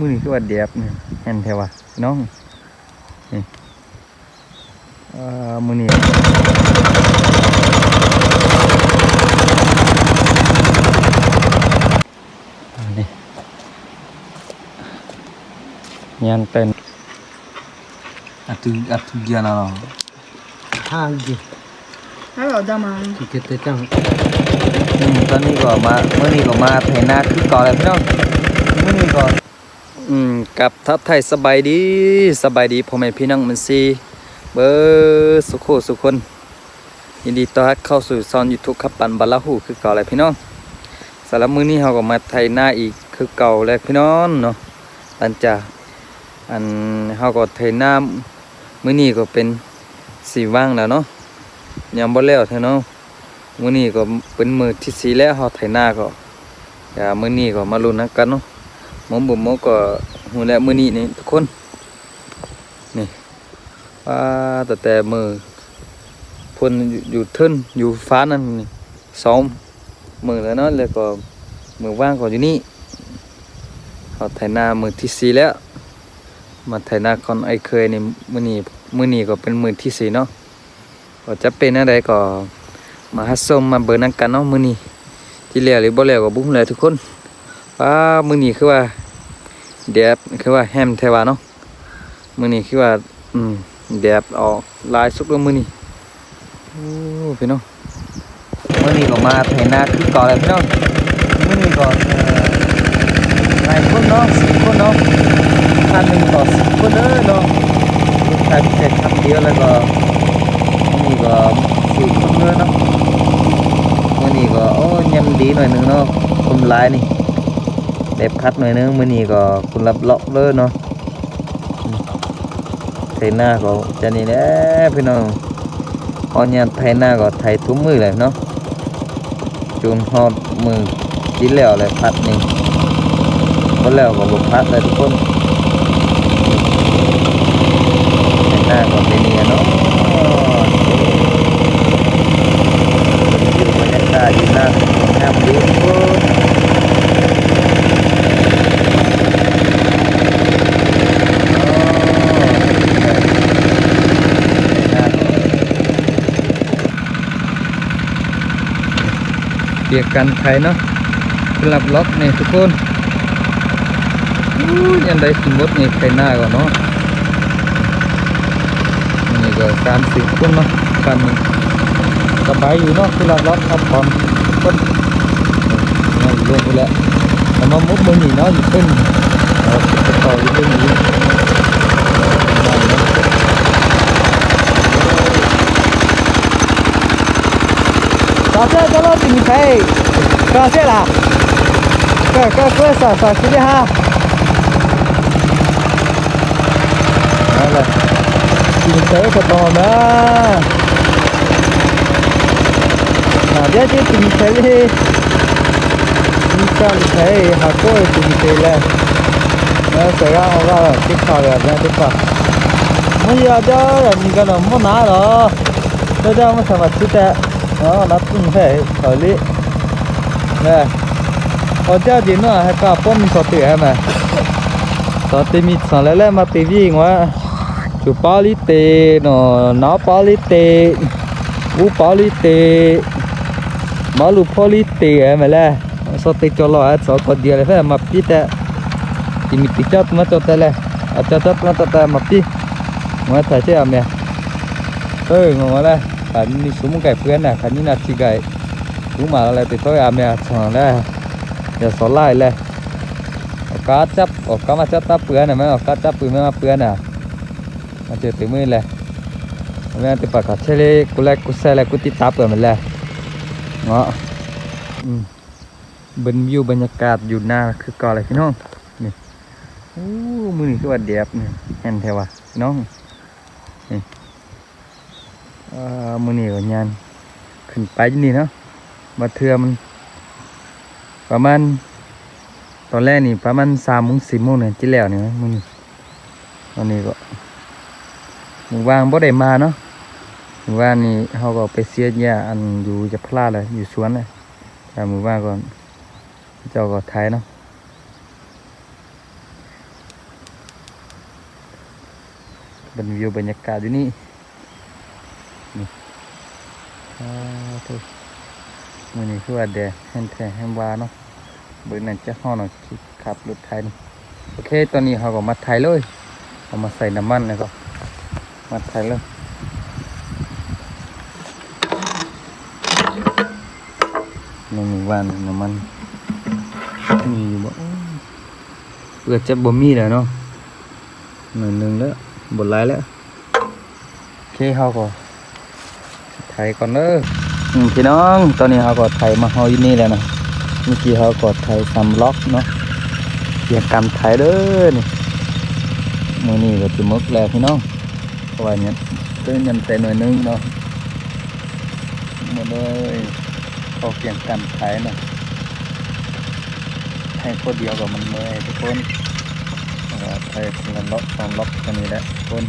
มือนี่คือว่าแดดนี่แห่นแถวะน้องนี่มือนี่ยันเป็นอัตุอัตุยานาลห้าจีฮัลโหลดามันที่เกิดเตั้งตอนนี้ก็มาเมื่อนี้ก็มาไถนาคือก่อนเลยพี่น้องเมื่อนี้ก็ อืมกับทับไทยสบายดีสบายดีพ่อแม่พี่น้องมันซีเบอร์สุขสุขคน ยินดีต้อนรับเข้าสู่ซอนยูทูบขับปันบาลาหูคือเก่าเลยพี่น้องสำหรับมื้อนี้เราก็มาไทยหน้าอีกคือเก่าเลยพี่น้องเนาะหลังจากอันเราก็ไทยหน้ามือนี้ก็เป็นสีว่างแล้วเนาะยังบ่แล้วเท่าเนาะมือนี้ก็เป็นมือที่สีแล้วเราไทยหน้าก็อย่ามือนี้ก็มาลุ้นกันเนาะ มอบุ๋มมอก็ฮู้แล้วมือนี้นี่ทุกคนนี่ว่าแต่แต่มือพ่นอยู่อยู่เทึนอยู่ฟ้านั่นนี่สองมือแล้วเนาะแล้วก็มือว่างก็อยู่นี่เขาไถนามือที่สี่แล้วมาไถนาคอนไอเคยนี่มือนี้มือนี้ก็เป็นมือที่สี่เนาะก็จะเป็นอะไรก็มาฮัสส้มมาเบิร์นังกันเนาะมือนี้ที่เหลือหรือบ่แล้วก็บุ้มเลยทุกคนว้ามือนี้คือว่า แดดคือว่าแฮมเทวาเนาะมือนี้คือว่าอืมแดดออกลายสุกแล้วมือนี้โอ้พี่น้องมือนี้ก็มาไถนหน้าคือก่อนเลยพี่น้องมือนี้ก็เอ่อหลายคนเนาะสิบคนเนาะคันหนึ่งก็สิบคนเลยเนาะลูกชายพิเศษคันเดียวแล้วก็นี่ก็สี่คนเลยเนาะมือนี้ก็โอ้ยยำดีหน่อยนึงเนาะคนหลายนี่ เด็บคัดหน่อยนึงมื่อนี้ก็คุณรับเลาะเลยเนาะอืมไถนาก็จะนี่แหละพี่น้องพอเนี่ยไทยหน้าก็ไทยทุ่มมือเลยเนาะจูนฮอดมือกินแล้วเลยพัดนี่ก็แล้วก็บกพัดเลยทุกคนไทยหน้าก็เป็นนี่เนาะอยู่บรรยากาศอยู่หน้าน้ำดีทุกคน เปียกันไทยเนาะกลับล็อกนี่ทุกคนอู้ยันได้สมมตินี่ไทยหน้าก่อนเนาะนี่ก็สามสิบคนเนาะกันนี่สบายอยู่เนาะกลับล็อกครับผ่อนคนนี่ลงไปแล้วแต่มามุดมือหนีเนาะอยู่ขึ้นเราต่ออยู่เรื่อง 把这路子你可感谢，快快快耍耍出去哈！好了，你这快跑吧！反正这路子可，你讲可以还可以，可以嘞。那时让我们去考虑一下这我。呀，这你个人没拿了，这点我十分期待。đó, nó cũng thể khởi lý. Nè còn cha gì nữa hay cả bom sọt tỉa em này sọt tỉa mít sọt lấy lấy mà tỉa gì ngoá chụp bao lít tê nó nó bao lít tê u bao lít tê mà lu bao lít tê em là sọt tỉa cho lo hết sọt còn gì nữa? phải mà pít tê thì mít tỉa chót mà chót tê là à chót chót mà chót tê mà pít ngoá thấy chưa em nè ơi ngoá đây. ขันนี่สมุนไก่เพื่อนน่ะขันนี่นาทีไก่รู้มาอะไรไปดต่ออาเมียสองได้อย่าสอนไล่เลยออกกาจับออกกามาจับตาเพื่อนน่ะไม่ออกกาจับปืนไม่มาเพื่อนน่ะมาเจอติมือเลยแม่ติปากกัดเชลีกูเล็กกูแซ่เล็กกูติดตาเปื่อนมันเลยเนาะบนวิวบรรยากาศอยู่หน้าคือก่ออะไรพี่น้องนี่โอ้มือนี่คือว่าเดียบเนี่ยเห็นเทวะน้องนี่ มือนี่กันยานขึ้นไปนี่เนาะมาเทือมันประมาณตอนแรกนี่ประมาณสามโมงสี่โมงเนี่ยที่แล้วเนี่ยมือนี่ตอนนี้ก็หมู่บ้านบ่ได้มาเนาะมู่ว่านนี่เขาก็ไปเสียเหญ้ยอันอยู่จะพลาดเลยอยู่สวนเลยแต่มู่ว่านก่อนเจ้าก็ไทยเนาะเป็นวิวบรรยากาศที่นี่ นี่อทุกมือนี้คือว่าแดดแห้งแท้แห้งวาเนาะเบิกนั่นจะห้อหน่อยคิดขับรถไทยนี่โอเค ตอนนี้เราก็มาไทยเลยเอามาใส่น้ำมันแล้วก็มาไทยเลยหนึ่งวันน้ำมันมีอยู่บ่เพื่อจะบ่มีแล้วเนาะหนึ่งหนึ่งแล้วบดหลายแล้วโอเคเขาก็ ก่อนเด้ออพี่น้องตอนนี้เขาก็ไทยมาเฮาอยู่นี่แล้วนะเมื่อกี้เขาก็ไทยซัมล็อกเนาะเกี่ยกรรมไทยเด้อนี่มือนี้ก็จะมึกแล้วพี่น้องเพราะว่าเนี่ยเต้นยันแต่หน่อยนึงเนาะมดเลยเขาเกี่ยงกันไทยนะให้คนเดียวกับมันเมื่อยทุกคนไทยคนละล็อกสองล็อกกันนี้แหละทุกคน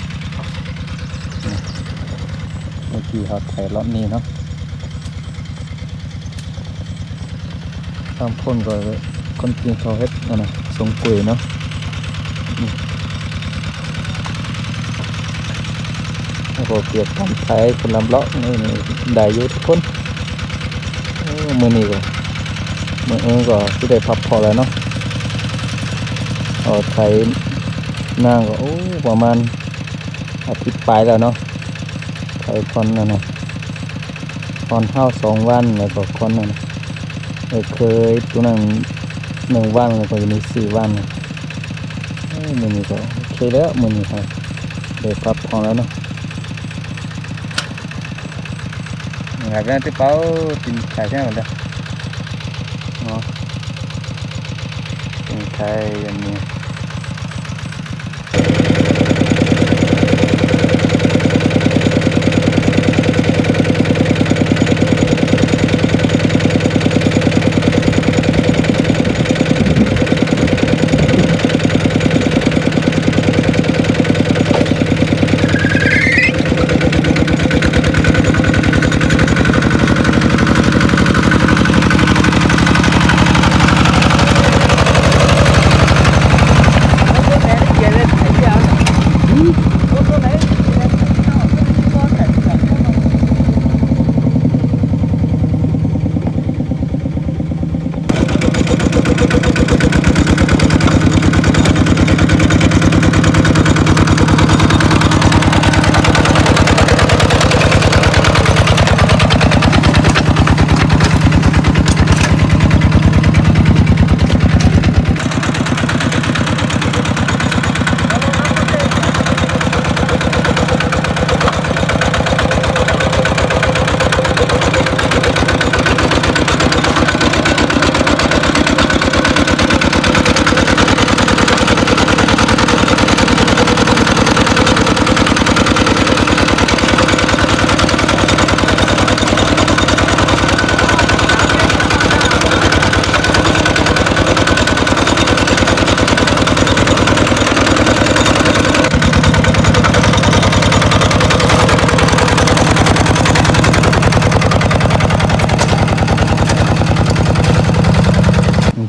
เมื่อกี้เขาไทยล็อนี้เนาะตามพ่นก็คนกินเขาเฮ็ดนั่นะทรงกุยเนาะอืมแล้วกเกียบทำไทยคนลำเลาะนี่นี่ได้ยู่ทุกคนโอ้มือนี้ก็มือเออก็ที่ได้พับพอแล้วเนาะเอาไทยนางก็โอ้ประมาณอาทิตย์ปลายแล้วเนาะ ไทยคนนั่นน่ะคนเท่าสองวันแล้วก็คนนั่นน่ะเออเคยตัวนั้นหนึ่งวันแล้วก็จะมีสี่วันนะเอ้ยมือนี้ก็โอเคแล้วมือนี้ครับเดี๋ยวปรับพอแล้วเนาะอยากได้ที่เป้ากินไข่ใช่ไหมล่ะเนาะกินไข่อย่างนี้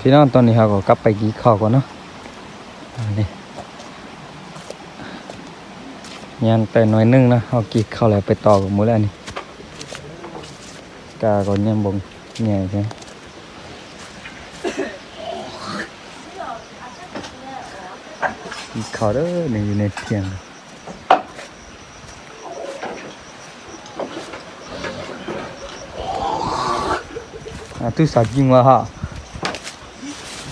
พี่น้องตอนนี้เราก็กลับไปกีข้าวก่อนเนาะนี่ยันแต่น้อยนึงนะเอากีข้าวแล้วไปต่อกับมือแล้วนี่กาก็ยังบ่งเหญ่ยใช่กีข้าวเด้อนี่อยู่ในเทียงตู้ตุสาจริงวะฮะ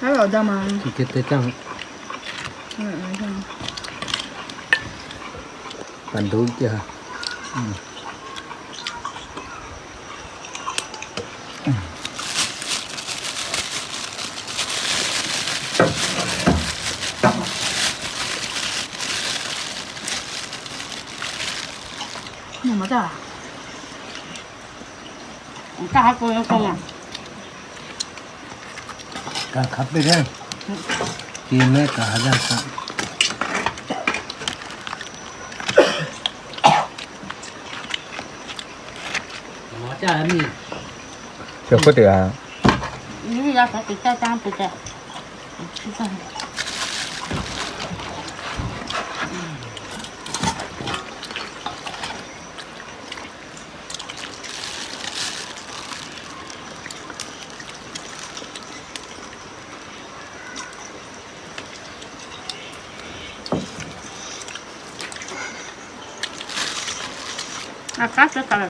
还有的吗？ kita tang 嗯嗯 pandu je 怎么的？我干啥工工啊？ กาขับไปได้ที่แม่กาได้ครับหมอจ้ามีเดี๋ยวพูดเดี๋ยวนี่เราจะติดใจ้างไปแต่ Acá se